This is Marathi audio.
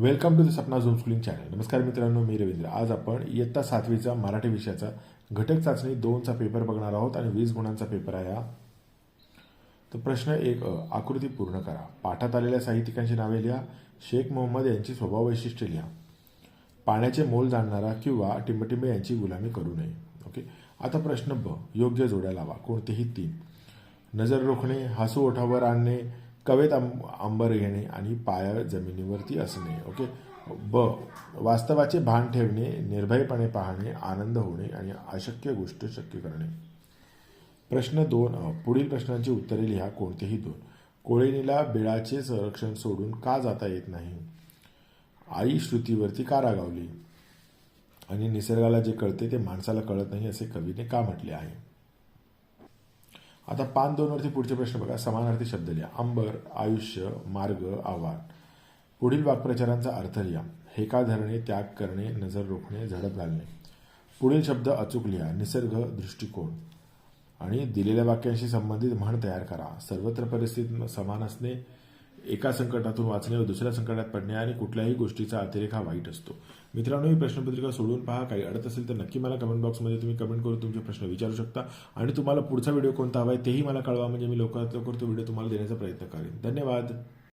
Welcome to the Sapna zone schooling channel. नमस्कार मित्रांनो मी रवींद्र. आज आपण इयत्ता सातवीचा मराठी विषयाचा घटक चाचणी दोनचा पेपर बघणार आहोत आणि वीस गुणांचा पेपर आहे हा. तर प्रश्न एक अ आकृती पूर्ण करा. पाठात आलेल्या साहित्यिकांची नावे लिहा. शेख मोहम्मद यांची स्वभाव वैशिष्ट्ये लिहा. पाण्याचे मोल जाणणारा किंवा टिंबटिंबे यांची गुलामी करू नये. ओके? आता प्रश्न ब योग्य जोड्या लावा. कोणतेही तीन. नजर रोखणे हसू ओठावर आणणे कवेत आंब आंबर घेणे आणि पाय जमिनीवरती असणे ओके? ब वास्तवाचे भान ठेवणे निर्भयपणे पाहणे आनंद होणे आणि अशक्य गोष्ट शक्य करणे. प्रश्न दोन पुढील प्रश्नांची उत्तरे लिहा कोणतेही दोन. कोळिनीला बिळाचे संरक्षण सोडून का जाता येत नाही? आई श्रुतीवरती का रागावली? आणि निसर्गाला जे कळते ते माणसाला कळत नाही असे कवीने का म्हटले आहे? आता पान दोन वरती पुढचे प्रश्न बघा. समानार्थी शब्द लिहा. अंबर आयुष्य मार्ग आव्हान. पुढील वाक्प्रचारांचा अर्थ लिहा. हेका धरणे त्याग करणे नजर रोखणे झडप घालणे. पुढील शब्द अचूक लिहा. निसर्ग दृष्टिकोन. आणि दिलेल्या वाक्यांशी संबंधित म्हण तयार करा. सर्वत्र परिस्थिती समान असणे एका संकटातून वाचणे व दुसऱ्या संकटात पडणे आणि कुठल्याही गोष्टीचा अतिरेक हा वाईट असतो. मित्रांनो ही प्रश्नपत्रिका सोडून पहा. काही अडत असेल तर नक्की मला कमेंट बॉक्समध्ये तुम्ही कमेंट करून तुमचे प्रश्न विचारू शकता. आणि तुम्हाला पुढचा व्हिडिओ कोणता हवा आहे तेही मला कळवा. म्हणजे मी लवकरात लवकर तो व्हिडिओ तुम्हाला देण्याचा प्रयत्न करेन. धन्यवाद.